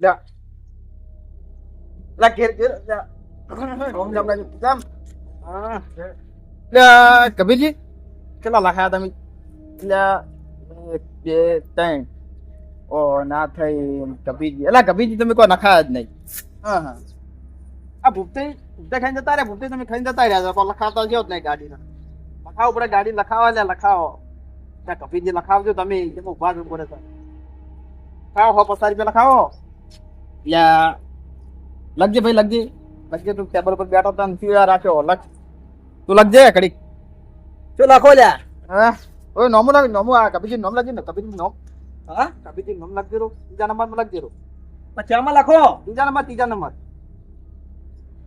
લ્યા લા ઘેર ઘેર લ્યા રોમ જામ લાગ્યું જામ હા લ્યા કબીરજી કેટલા લખાયા તમે લ્યા એક બે ત્રણ ઓ ના થઈ કબીરજી એલા કબીરજી તમે કોઈ નખાયા જ નહીં હા હા આ ભૂપતે ભૂપતે ખાઈને જતા રહ્યા ભૂપતે તમે ખાઈને જતા રહ્યા છો પણ લખાવતા જો જ નહીં ગાડીના લખાવો પડે ગાડી લખાવો એટલે લખાવો ત્યાં કબીરજી લખાવજો તમે કેમ ઊભા જ પડે તો લખાવો હો પચાસ રૂપિયા લખાવો યા લગજે ભાઈ લગજે લગજે તું ટેબલ પર બેઠો તો પીળા રાખ્યો. લગ તું લગજે ઘડીક. શું લખો લ્યા? હા. ઓય નોમો લખ નોમો આ કબીજી નોમ લખજે ને કબીજી નોમ. હા? કબીજી નોમ લખજે રો બીજા નંબર લખજે રો પછી આમાં લખો. બીજા નંબર ત્રીજા નંબર.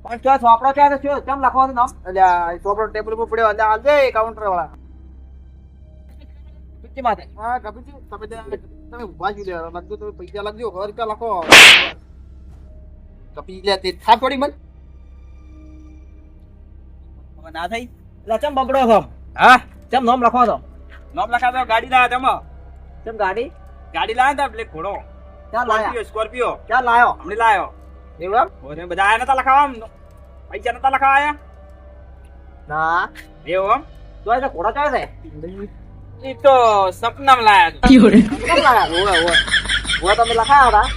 પણ ચો સોપડો ક્યાં છે? કેમ લખવાનું નામ? એટલે આ ચોપડો ટેબલ પર પડ્યો એટલે આલજે કાઉન્ટર વાળા. કબીજી માથે. હા કબીજી તમે તમે ઊભા જ લખજો તમે પૈસા લખજો સો રૂપિયા લખો. કપી લે તે થા થોડી મન. ના થઈ? એટલે ચમ બબડો છો? હા? ચમ નામ લખો છો? નોમ લખા તો ગાડી લાયા તમે ચમ ગાડી? ગાડી લાયા તા એટલે ઘોડો. ક્યાં લાયા? સ્કોર્પિયો ક્યાં લાયો? હમણે લાયો. એવું એમ? ઓરે બધા આયા નતા લખાવા? પૈસા નતા લખાવા ના. એવું એમ? તો આ ઘોડો ચાલે છે? ઈ તો સપનામાં લાયા તું કેમ લાયા? ઓવે ઓવે. ઓવે તમે લખાયા હતા?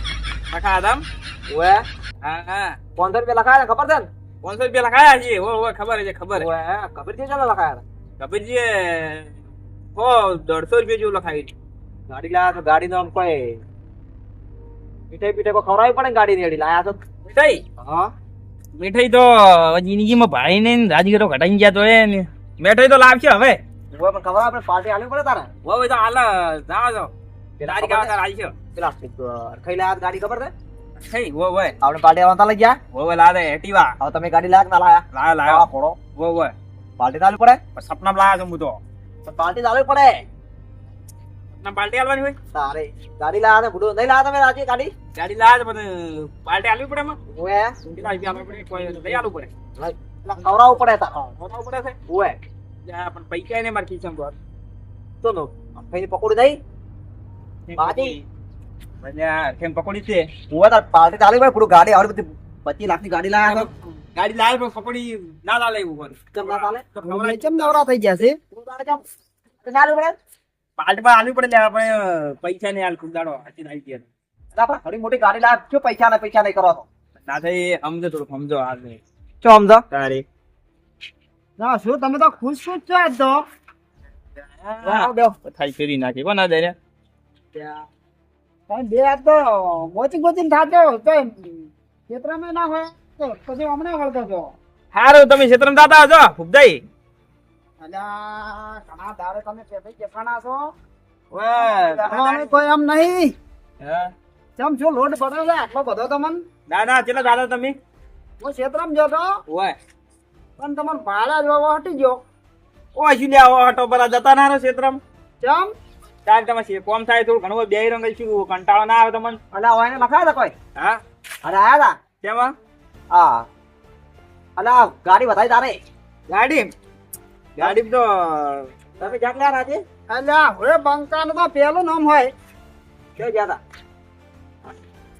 લખાયા તા એમ? હા હા. પંદર રૂપિયા લખાયા ખબર છે ને? પાંચસો રૂપિયા લખાયા છે ઓ ઓ ખબર છે ખબર ખબર છે ચાલો લખાયા કબીરજી હો દોઢસો રૂપિયા જેવું લખાયું. ગાડી લાયા તો ગાડી આમ કોઈ મીઠાઈ પીઠાઈ કોઈ ખવડાવી પડે ગાડી ની લાયા તો? મીઠાઈ? હા. મીઠાઈ તો જિંદગીમાં ભાઈ ને રાજગીરો ઘટાઈ ગયા તો એ ને. મીઠાઈ તો લાવશે હવે. ઓવે પણ ખબર આપણે પાર્ટી આલવી પડે તારે? હવે તો હાલ જાવ છો ગાડી તારીખ ખબર આવી છે? પેલા ખાઈ લાયા ગાડી ખબર છે? થઈ વો વો. આપણે પાર્ટી આવતા લઈ વો વો લાદે એટીવા હવે તમે ગાડી કે ના લાયા લાયો. લાયા ખોડો વો વો. પાર્ટી ચાલુ પડે? સપના લાયા છો હું તો. પાર્ટી તો પડે. ના પાર્ટી આલવાની હોય? તારે ગાડી લાયા ને બુડો નહીં લાયા તમે આજે ગાડી? ગાડી લાયા બધું. પાર્ટી આલવી પડે ઓવે કેટલા રૂપિયા આલવા પડે કોઈ લઈ આલવું પડે. પેલા પડે તાર. ખોટાવું પડે છે. જા, પણ પૈસા ને મારે ખીચામાં તો તો નો. કઈ પકોડી નહીં બાજી. આ કેમ પકોડી છે? હું તાર પાર્ટી ચાલે ભાઈ પડે પૂરું ગાડી આવડે બધી પચીસ લાખની ગાડી લાયા ગાડી લાવે પણ પકોડી ના લાલે એવું કેમ ના લાલે કેમ નવરા થઈ ગયા છે? ના પાર્ટીમાં આલવી પડે એટલે આપણે પૈસા નહીં હાલ ખુદાડો હાથી આવી ગયા એટલે મોટી ગાડી શું પૈસા ને પૈસા નહીં કરો ના થઈ સમજો થોડું સમજો હાલ નહીં ચો સમજો. તારે. ના શું? તમે તો ખુશ છો આજ તો. ફેરી નાખી. કોના દે તમે બે હાથ તો ગોચી ગોચી થાતો તો ક્ષેત્રમાં ના હોય તો પછી હમણાં વળતો છો હારું તમે ક્ષેત્રમાં દાતા હજો ભૂપદાઈ અલ્યા ઘણા દારે તમે પેપઈ દેખાણા છો. ઓય, કોઈ એમ નહીં. હે? ચમ શું લોડ પડ્યો છે? આટલો બધો તમને ના ના ચેલા દાદા તમે? હું ક્ષેત્રમાં જતો ઓય. પણ તમને ભાડા જોવા હટી ગયો. ઓય શું લ્યા હટો બરા જતા ના ક્ષેત્રમાં ચમ? તાર તમે શેકોમ થાય થોડું ઘણું બે રંગ શું કંટાળો ના આવે તમને? અને હોય ને લખાયા હતા કોઈ. હા? અરે આયા હતા કેમાં? હા. અને ગાડી વધારી તારે. ગાડી? ગાડી તો તમે ક્યાં ગયા રાજે અલ્યા હવે બંકાનું તો પેલું નામ હોય. ક્યાં ગયા હતા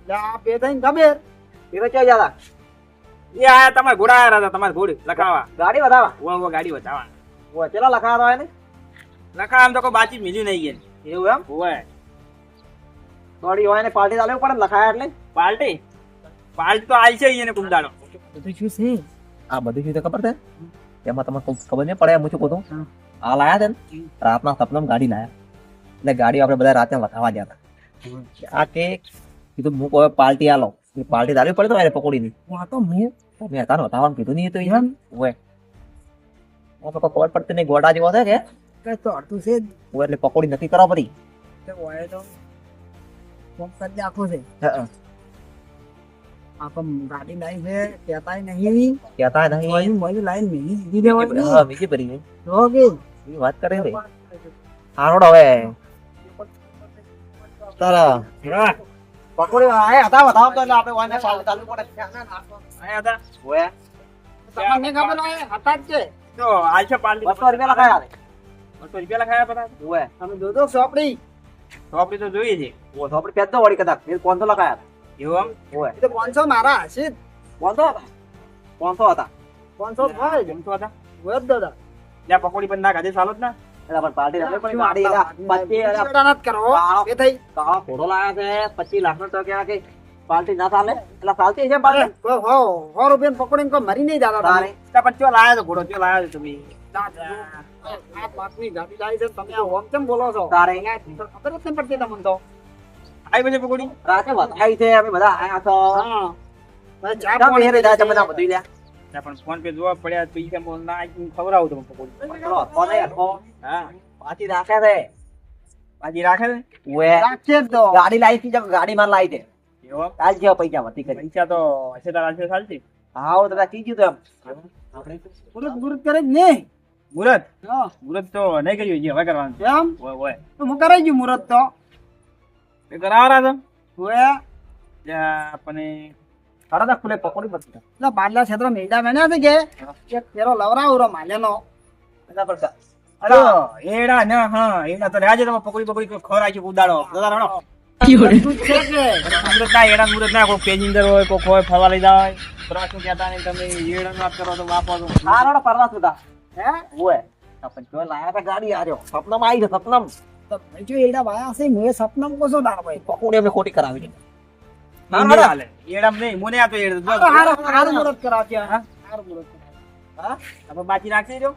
લ્યા બે થઈને ખબર. એ તો ક્યાં ગયા હતા એ આયા તમારે ઘોડા આયા હતા તમારે ઘોડી લખાવા. ગાડી વધાવા વો વો ગાડી વધાવા ઓ ચેલા લખાવા હોય ને લખા આમ તો કોઈ બાચી મિલ્યું નહીં ગયા એવું એમ? હોય. ગાડી હોય ને પાર્ટી ચાલે પડે લખાયા એટલે? પાર્ટી પાર્ટી તો આવી છે અહીંયા કુંદાડો બધું શું છે? આ બધું શું ખબર છે? એમાં તમને કોઈ ખબર નહીં પડે હું શું કહું આ લાયા છે ને રાતના સપનામાં ગાડી લાયા. એટલે ગાડી આપણે બધા રાતે લખાવા ગયા હતા. આ કે કીધું હું કોઈ પાર્ટી આલો. એ પાર્ટી ચાલવી પડે તો એને પકોડી ની આ તો મેં મેં હતા નહોતા કીધું નહીં તો એમ? હોય. ઓમે કોઈ ખબર પડતી નહીં ગોડા જેવો છે કે? કઈ તો અડધું છે જ. ઓય એટલે પકોડી નથી કરવા પડી? તે હોય તો ફોન કરી આખું છે. હા ગાડી લાવી છે કહેતાય નહીં. કહેતા નહીં. મોયું મોયું લાઈન મેલી દીધી દેવાની હા બીજી પડી જો કે? એ વાત કરે ભાઈ? હારોડ હવે. તારા પકોડી આયા હતા બતાવો તો એટલે આપણે વાને ચાલુ ચાલુ પડે. આયા હતા. ઓય. તમને ખબર હોય હતા જ છે. તો આ છે પાર્ટી રૂપિયા લખાયા બસો રૂપિયા લખાયા બધા? ઓય તમે જોજો સોપડી ચોપડી તો જોઈએ છે. ઓ તો આપણે પેદો વળી કદાચ. એ કોણ તો લખાયા એવું આમ ઓય તો પાંચસો મારા હશે. કોણસો હતા? કોણસો હતા. પાંચસો ભાઈ જમતો હતા. હોય જ દાદા. ત્યાં પકોડી પણ ના ખાધે ચાલો જ ના. પાર્ટી પચીસ છે. પચીસ નો તો ચાલે? એટલે ચાલતી છે કોઈ મરી નહીં દાદા પણ ચો લાયા તો ઘોડો ચો લાયા છો તમે? આઠ લાખની ગાડી છે છો પછી છે છો રાખે છે ગાડી લાવી જમ ગાડી માં લાવી દે કાલ જેવા પૈસા વધી પૈસા તો હશે તારા હશે ચાલતી હા. તો કીધું તો આપણે ગુરુ કરે જ નહીં મુરત? મુરત તો નહીં કર્યું હજી હવે કરવાનું. છે એમ? ઓય ઓય. તો હું કરાઈ ગયું મુરત તો? એ કરાવરા તો ઓએ ત્યાં આપણે સાડા દસ ફૂલે પકોડી બધી એટલે બાદલા ક્ષેત્ર મેળા મેળ્યા છે કે? એક ફેરો લવરાવ રો માલ્યાનો બધા પડતા અરે એડા ના હા એડા તો રાજે તમે પકોડી પકોડી ખોરાકી ઉડાડો દાદા રણો બધું જ છે મુરત ના એડા મુરત ના કોઈ પેજિંદર હોય કોઈ હોય ફરવા લઈ જાવ પ્રવાસ કહેતા નહીં તમે? એડા વાત કરો તો વાપરો તો. હા રોડ પરવા સુધા હે ઓએ આપણે જો લાયા તા ગાડી આર્યો સપનામાં આવી છે સપનામાં તો ભાઈ જો એડા વાયા છે મુએ સપનામાં કોસો દાળ ભાઈ પકોડી અમે ખોટી કરાવી દીધી ના ના હાલે એડામ નહીં મને આ તો એડા હારું હારું મુરત કરાવતી હા હારું મુરત હા આપણે બાકી રાખી દો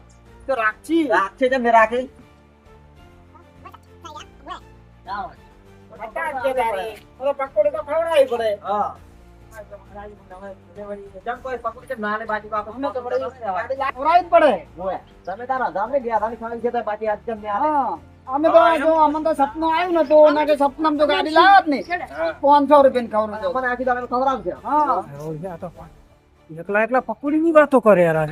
તો રાખી રાખી છે મેં રાખી જ. હવે પકોડી તો ખવડાવી પડે હા અમે તો તો ને ના ને એકલા એકલા પકોડી ની વાતો કરે યાર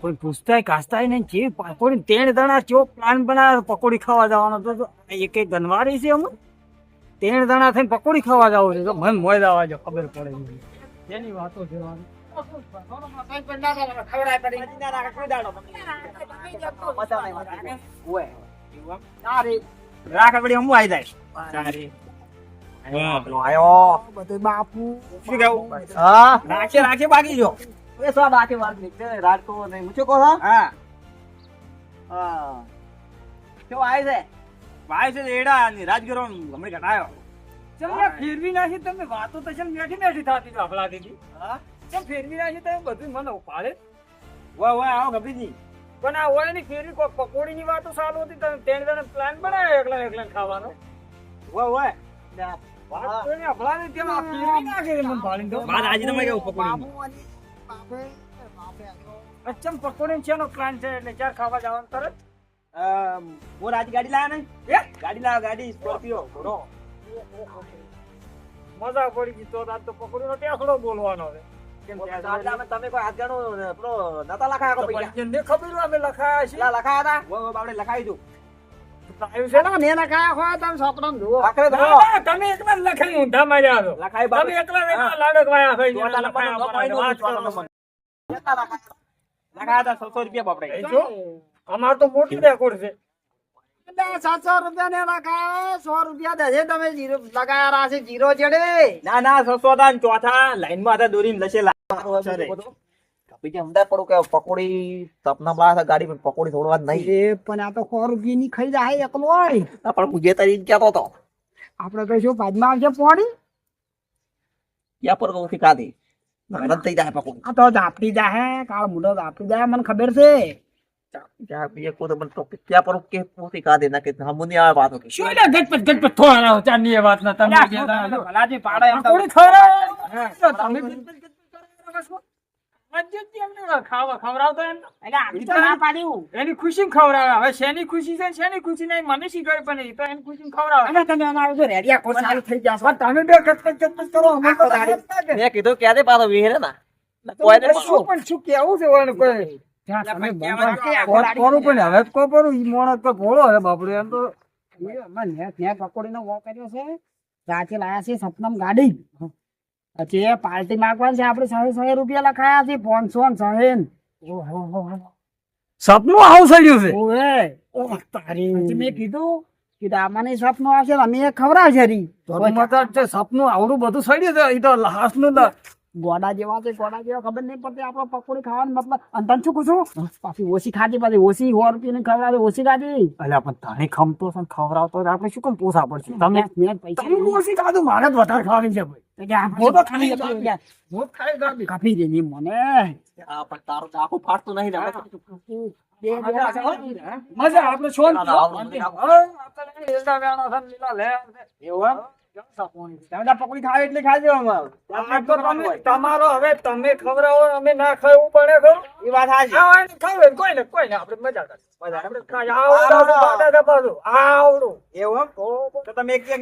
કોઈ પૂછતાય કાસ્તાય જે પકોડી તેણ દણા ચો પ્લાન બનાવે પકોડી ખાવા જવાનો તો એક એક ગનવારી છે અમે ત્રણ દણા થઈને પકોડી ખાવા જાવ છે. તો મન મોય દાવા જો ખબર પડે જેની વાતો જોવાની. આવી જાય. બાપુ શું કેવું? હા. રાખે રાખે બાકી જો. એ સા બાકી વાત નીકળે રાજકો નહીં. મૂચો કહો હા. હા. આવે છે ભાઈ છે એડા ની રાજગરો હમણાં ઘટાયો ફેરવી નાખી તમે વાતો તો છે બેઠી બેઠી થતી આપલા દીધી. હા? કેમ ફેરવી નાખી તમે બધું મને ઉપાડે. વાહ વાહ આવો ગભરીજી પણ આ હોયની ફેરવી કોઈ પકોડી ની વાતો સારું હતી તમે ત્રણ જણા પ્લાન બનાવ્યો એકલા એકલા ખાવાનો. વાહ વાહ વાત તો એને અભળાવી તેમ આ ફેરવી નાખી મને ભાળી દો બાદ આજે તમે કેવું પકોડી અચ્છા પકોડી છે નો પ્લાન છે? એટલે ચાર ખાવા જવાનું તરત? હું આજ ગાડી લાયા ને ગાડી લાવ ગાડી સ્કોર્પિયો ઘોડો. મજા પડી ગઈ તો આજ તો પકોડી નો ટેસડો બોલવાનો આજે તમે કોઈ હાથ ગણો પેલો નતા લખાયા પૈસા ખબર અમે લખાયા છે લખાયા હતા? આપણે લખાવી દઉં આવ્યું છે ને? નેના કાયા હોય તમે સપનામાં જુઓ. આખરે તો ના, ના, તમે એકલા જ લખાઈ ઊંધા માર્યા છો. લખાઈ તમે બાબત એકલા ને એકલા લાડક વાયા છો, ચોથા એટલે નંબરનો લખાયા નંબર અમારા આવ્યો, વાત ચોથા કરો. નંબર. લખાયા હતા 600 રૂપિયા બાપડે. જો. અમાર તો મોટી રેકોર્ડ છે. સાતસો રૂપિયા ને લગાયા સો રૂપિયા દે તમે જીરો લગાયા રાશે જીરો ચડે ના ના 600 હતા ચોથા. લાઈનમાં હતા દોરીને લસેલા અમદાવાદ પડું કે પકોડી સપના માં ગાડી પણ પકોડી થોડવા નહીં. પણ આ તો સો રૂપિયા ની ખાઈ જાય એકલો હોય પણ પૂજે તારી કહેતો હતો આપડે કહીશું બાજમાં આવશે પોણી યા પર કહું થઈ જાય પકોડી. આ તો ઝાપટી જાહે કાળ ઝાપટી જાય મને ખબર છે. એની ખુશી ખવડાવે હવે શેની ખુશી છે શેની ખુશી નહીં મને શી ખબર પણ એ તો એની ખુશી ખવડાવે તમે અમારું તો રેડિયા કોર્સ ચાલુ થઈ ગયા તમે બે ગટપટ ગટપટ કરો અમે તો મેં કીધું ક્યારે પાછો. વિહેરે ના શું પણ શું કેવું છે કોઈ? પાર્ટી માંગવાની છે આપડે સો સો રૂપિયા લખાયા છે પાંચસો ને સપનું આવું સડ્યું છે? ઓએ તારી. મેં કીધું આમાંની સપનું આવશે અમે ખવડાવશે સપનું આવડું બધું સડ્યું છે એ તો ગોડા જેવા છે ગોડા જેવા ખબર નહીં પડતી આપણે પકોડી ખાવાનું મતલબ. અને તને શું કહું પાછી ઓછી ખાધી પાછી ઓછી સો રૂપિયાની ખવડાવે ઓછી ખાધી. એટલે પણ તને ખમતો છે ખવડાવતો આપણે શું કેમ પોસા પડશે? તમે મેં મેં પૈસા તમે ઓછી ખાધું મારે જ વધારે ખાવાની છે ભાઈ. કાપી દે ની મને. પણ તારું આખું નહીં મજા આપણે નથી. પકોડી ખાય એટલે ખાજો અમારે તમારો હવે તમે ખવડાવો અમે ના ખાવું પડે ખરું એ વાત સાચી. ખાવાની ખાવે કોઈ ને કોઈ ને આપણે મજા કરીએ. મજા આપણે ખાઈ આવડું આવડું બાટા દબાવજો. આવડું. એવું તો તો તમે એક દસ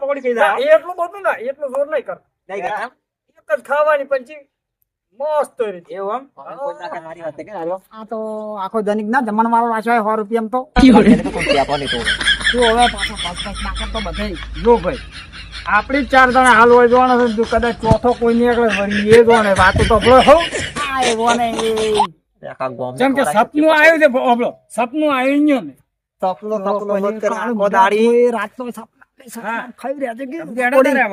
પકોડી ખાઈ ના, એટલું બધું ના એટલું જોર નહીં કર? એક જ ખાવાની પછી મસ્ત રીતે. એવું. આ તો આખો દૈનિક ના જમણ વાળો રાખ્યો હોય સો રૂપિયા તો. તો હવે પાછો બધે જો ભાઈ આપણી ચાર જણા હાલ હોય જોવાના છે કદાચ ચોથો કોઈ નીકળે વળી એ જોણે વાતો તો આપણો હો આ એ આખા જેમ કે સપનું આવ્યું છે આપણો સપનું આવ્યું ને સપનું સપનું મત કરે, આખો દાડી. રાત તો સપના. ખાઈ રહ્યા છે કે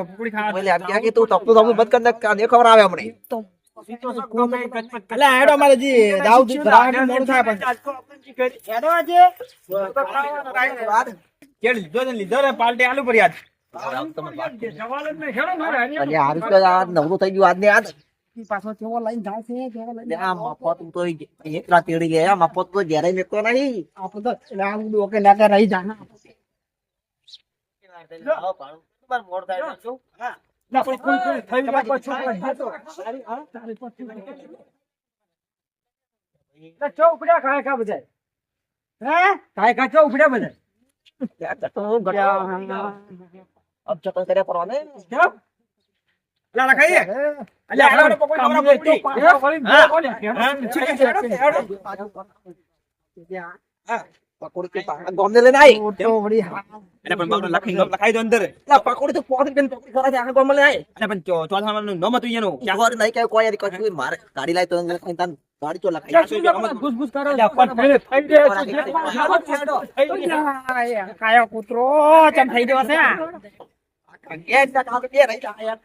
પકોડી ખાવા બોલે એમ કે તું સપનું સપનું મત કર ને કાને ખવડાવે હમણાં. એટલે હેડો મારે જી દાઉદ ભરાવાનું મોડું થાય પછી હેડો આજે. અને આ રીતે આ નવરું થઈ ગયું આજને આજ. પાછો કેવો લઈને જાય છે કેવો લઈને આ મફત તો એકલા તેડી ગયા મફત તો ઘેરે મેકતો નહીં. આપણે તો એટલે આ બધું ઓકે ના પણ કોઈ કોઈ થઈ ગયા પછી પણ તો તારી હા? તારી પછી તો ચો ઉપડ્યા ખાય ખા બજાય હે? ખાય ખા ચો ઉપડ્યા બજાય ક્યાં કરતો ગટ્યા અબ જતન કર્યા પરવાને કેમ લાલા ખાઈએ. અલ્યા આડો પકોઈ નવરા પકડી હે. ફરી બોલે હે છે કે આડો આડો હા. પકોડી ગોમને લઈને આવી તેવો વળી એને પણ બાપનો લખી લખાઈ દો અંદર. એટલે પકોડી તો પોતે બેન પકોડી કરે છે આ ગોમ લઈ આવી અને પણ ચો ચો નામનું નોમ હતું એનું. ક્યાં? નહીં કે કોઈ યાર કશું મારે ગાડી લાય તો અંદર તન ગાડી ચો લખાઈ. ઘુસ ઘુસ કરે? પણ પેલે થઈ ગયો છે થઈ ગયો. કાયો કૂતરો ચમ થઈ ગયો છે આ કે કાકા કે રહી જા. યાર